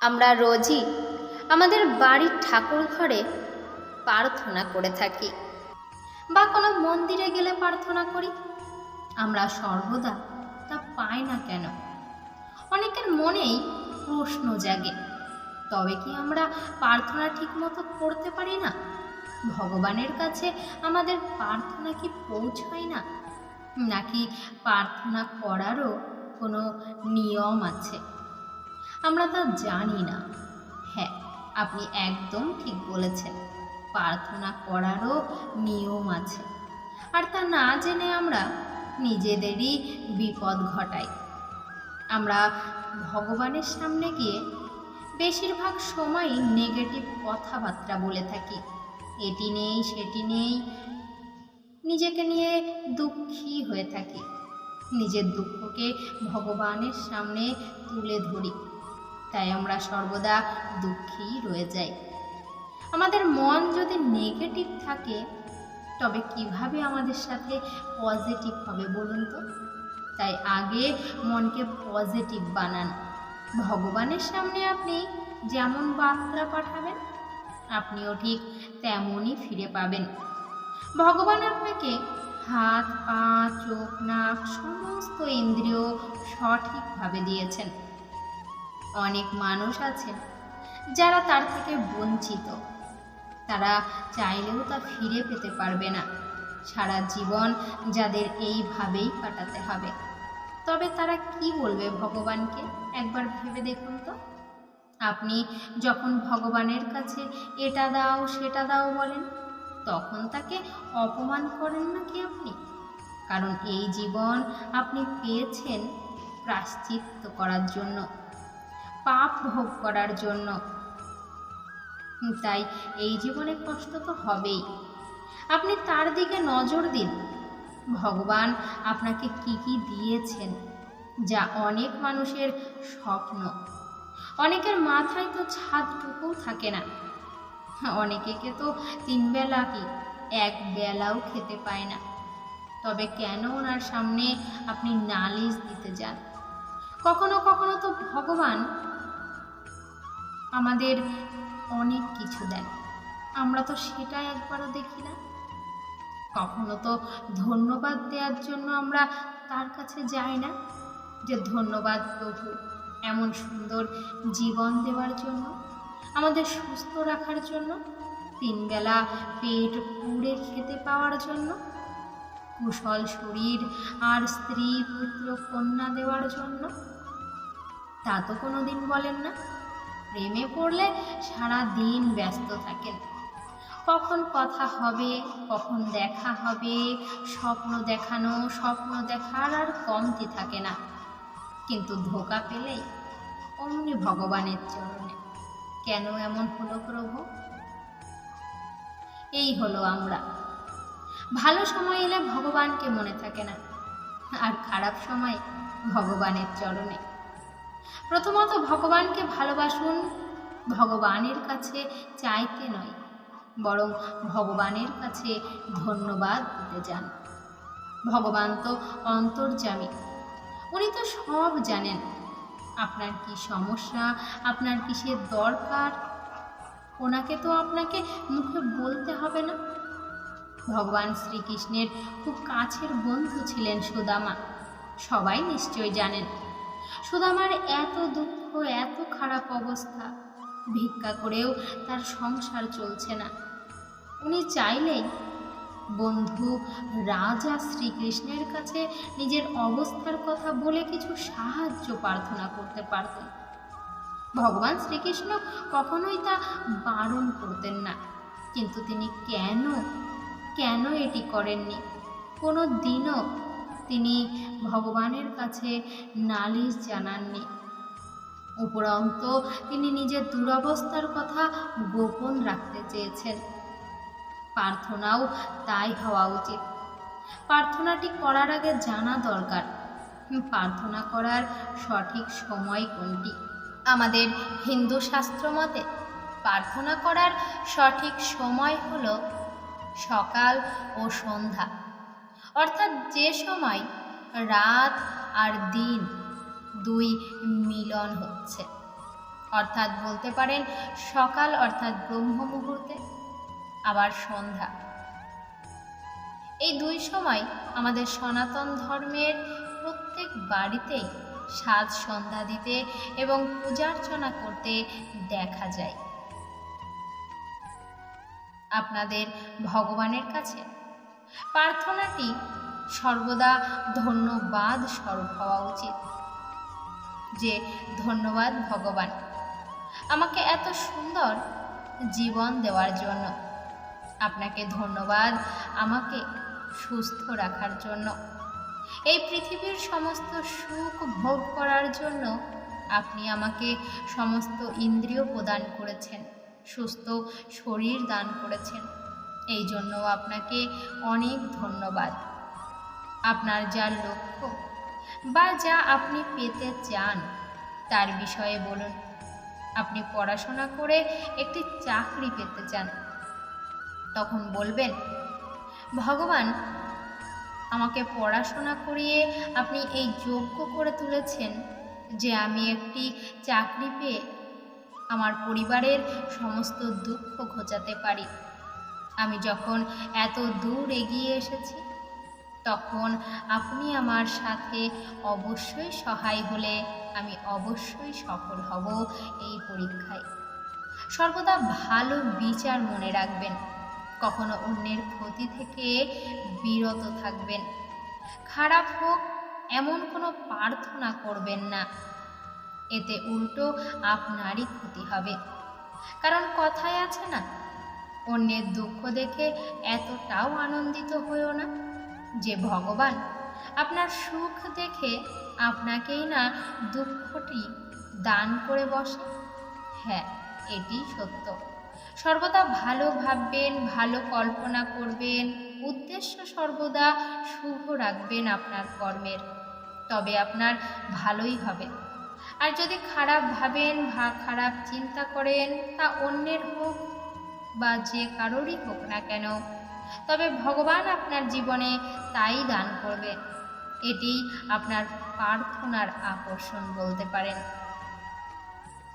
আমরা রোজই আমাদের বাড়ির ঠাকুর ঘরে প্রার্থনা করে থাকি বা কোনো মন্দিরে গেলে প্রার্থনা করি। আমরা সর্বদা তা পাই না কেন? অনেকের মনেই প্রশ্ন জাগে, তবে কি আমরা প্রার্থনা ঠিকমতো করতে পারি না? ভগবানের কাছে আমাদের প্রার্থনা কি পৌঁছায় না? নাকি প্রার্থনা করারও কোনো নিয়ম আছে? আমরা তা জানি না। হ্যাঁ আপনি একদম ঠিক বলেছেন। প্রার্থনা করারও নিয়ম আছে। আর তা না জেনে আমরা নিজেদেরই বিপদ ঘটাই। আমরা ভগবানের সামনে গিয়ে বেশিরভাগ সময়ই নেগেটিভ কথাবার্তা বলে থাকি। এটি নেই, সেটি নেই। নিজেকে নিয়ে দুঃখী হয়ে থাকি। নিজের দুঃখকে ভগবানের সামনে তুলে ধরি। তাই আমরা সর্বদা দুঃখী রয়ে যাই। আমাদের মন যদি নেগেটিভ থাকে, তবে কীভাবে আমাদের সাথে পজিটিভ হবে বলুন তো? তাই আগে মনকে পজিটিভ বানান। ভগবানের সামনে আপনি যেমন বার্তা পাঠাবেন, আপনিও ঠিক তেমনই ফিরে পাবেন। ভগবান আপনাকে হাত, পা, চোখ, নাক, সমস্ত ইন্দ্রিয় সঠিকভাবে দিয়েছেন। অনেক মানুষ আছেন যারা তার থেকে বঞ্চিত। তারা চাইলেও তা ফিরে পেতে পারবে না। সারা জীবন যাদের এইভাবেই কাটাতে হবে। তবে তারা কি বলবে ভগবানকে? একবার ভেবে দেখুন তো। আপনি যখন ভগবানের কাছে এটা দাও, সেটা দাও বলেন, তখন তাকে অপমান করেন না কি আপনি? কারণ এই জীবন আপনি পেয়েছেন প্রাশ্চিত্য করার জন্য। পাপ ভোগ করার জন্য। তাই এই জীবনে কষ্ট তো হবেই। আপনি তার দিকে নজর দিন। ভগবান আপনাকে কি কি দিয়েছেন, যা অনেক মানুষের স্বপ্ন। অনেকের মাথায় তো ছাদটুকুও থাকে না। অনেকেকে তো তিন বেলা কি এক বেলাও খেতে পায় না। তবে কেন ওনার সামনে আপনি নালিশ দিতে যান? কখনো কখনো তো ভগবান আমাদের অনেক কিছু দেন। আমরা তো সেটা একবারও দেখি না। কখনো তো ধন্যবাদ দেওয়ার জন্য আমরা তার কাছে যাই না যে ধন্যবাদ প্রভু, এমন সুন্দর জীবন দেওয়ার জন্য, আমাদের সুস্থ রাখার জন্য, তিনবেলা পেট পুড়ে খেতে পাওয়ার জন্য, কুশল শরীর আর স্ত্রী পুত্র কন্যা দেওয়ার জন্য। তা তো কোনো দিন বলেন না। প্রেমে পড়লে সারা দিন ব্যস্ত থাকেন কখন কথা হবে, কখন দেখা হবে, স্বপ্ন দেখানো, স্বপ্ন দেখার আর কমতি থাকে না। কিন্তু ধোকা পেলেই অমনি ভগবানের চরণে। কেন এমন হলো প্রভু? এই হলো আমরা। ভালো সময় এলে ভগবানকে মনে থাকে না। আর খারাপ সময় ভগবানের চরণে। প্রথমত ভগবানকে ভালোবাসুন, ভগবানের কাছে চাইতে নয়, বরং ভগবানের কাছে ধন্যবাদ দিতে যান ভগবান তো অন্তর্যামী, উনি তো সব জানেন। আপনার কি সমস্যা? আপনার কিসের দরকার? ওনাকে তো আপনাকে মুখে বলতে হবে না। ভগবান শ্রীকৃষ্ণের খুব কাছের বন্ধু ছিলেন সুদামা, সবাই নিশ্চয় জানেন। সুদামার এত দুঃখ, এত খারাপ অবস্থা। ভিক্ষা করেও তার সংসার চলছে না। উনি চাইলেই বন্ধু, রাজা শ্রীকৃষ্ণের কাছে নিজের অবস্থার কথা বলে কিছু সাহায্য প্রার্থনা করতে পারতেন। ভগবান শ্রীকৃষ্ণ কখনোই তা বারণ করতেন না। কিন্তু তিনি কেন কেন এটি করেননি? কোনো দিনও তিনি ভগবানের কাছে নালিশ জানাননি। উপরন্ত, তিনি নিজের দুরবস্থার কথা গোপন রাখতে চেয়েছেন। প্রার্থনাও তাই হওয়া উচিত। প্রার্থনাটি করার আগে জানা দরকার, প্রার্থনা করার সঠিক সময় কোনটি। আমাদের হিন্দু শাস্ত্র মতে, প্রার্থনা করার সঠিক সময় হল সকাল ও সন্ধ্যা। অর্থাৎ যে সময়, রাত আর দিন দুই মিলন হচ্ছে। অর্থাৎ বলতে পারেন সকাল, অর্থাৎ ব্রহ্ম মুহূর্তে, আবার সন্ধ্যা। এই দুই সময় আমাদের সনাতন ধর্মের প্রত্যেক বাড়িতেই সাজ সন্ধ্যা দিতে এবং পূজার্চনা করতে দেখা যায়। আপনাদের ভগবানের কাছে প্রার্থনাটি সর্বদা ধন্যবাদ স্বরূপ হওয়া উচিত। যে ধন্যবাদ ভগবান, আমাকে এত সুন্দর জীবন দেওয়ার জন্য, আপনাকে ধন্যবাদ আমাকে সুস্থ রাখার জন্য, এই পৃথিবীর সমস্ত সুখ ভোগ করার জন্য আপনি আমাকে সমস্ত ইন্দ্রিয় প্রদান করেছেন, সুস্থ শরীর দান করেছেন। এই জন্য আপনাকে অনেক ধন্যবাদ। আপনার যা লক্ষ্য বা যা আপনি পেতে চান, তার বিষয়ে বলুন। আপনি পড়াশোনা করে একটি চাকরি পেতে চান, তখন বলবেন, ভগবান, আমাকে পড়াশোনা করিয়ে আপনি এই যোগ্য করে তুলেছেন যে আমি একটি চাকরি পেয়ে আমার পরিবারের সমস্ত দুঃখ ঘোচাতে পারি। আমি যখন এত দূর এগিয়ে এসেছি, তখন আপনি আমার সাথে অবশ্যই সহায় হলে আমি অবশ্যই সফল হব এই পরীক্ষায়। সর্বদা ভালো বিচার মনে রাখবেন। কখনো অন্যের ক্ষতি থেকে বিরত থাকবেন। খারাপ হোক, এমন কোনো প্রার্থনা করবেন না। এতে উল্টো আপনারই ক্ষতি হবে। কারণ কথায় আছে না অন্যের দুঃখ দেখে এতটাও আনন্দিত হয়েও না। যে ভগবান, আপনার সুখ দেখে আপনাকেই না দুঃখটি দান করে বসে। হ্যাঁ এটি সত্য। সর্বদা ভালো ভাববেন, ভালো কল্পনা করবেন, উদ্দেশ্য সর্বদা শুভ রাখবেন আপনার কর্মের। তবে আপনার ভালোই হবে। আর যদি খারাপ ভাবেন বা খারাপ চিন্তা করেন, তা অন্যের হোক বা যে কারোরই হোক না কেন। তবে ভগবান আপনার জীবনে তাই দান করবে। এটি আপনার প্রার্থনার আকর্ষণ বলতে পারেন।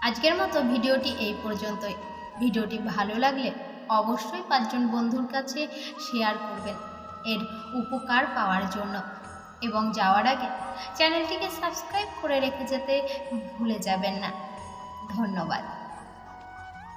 আজকের মতো ভিডিওটি এই পর্যন্তই। ভিডিওটি ভালো লাগলে অবশ্যই পাঁচজন বন্ধুর কাছে শেয়ার করবেন এর উপকার পাওয়ার জন্য। এবং যাওয়ার আগে চ্যানেলটিকে সাবস্ক্রাইব করে রেখে যেতে ভুলে যাবেন না। ধন্যবাদ।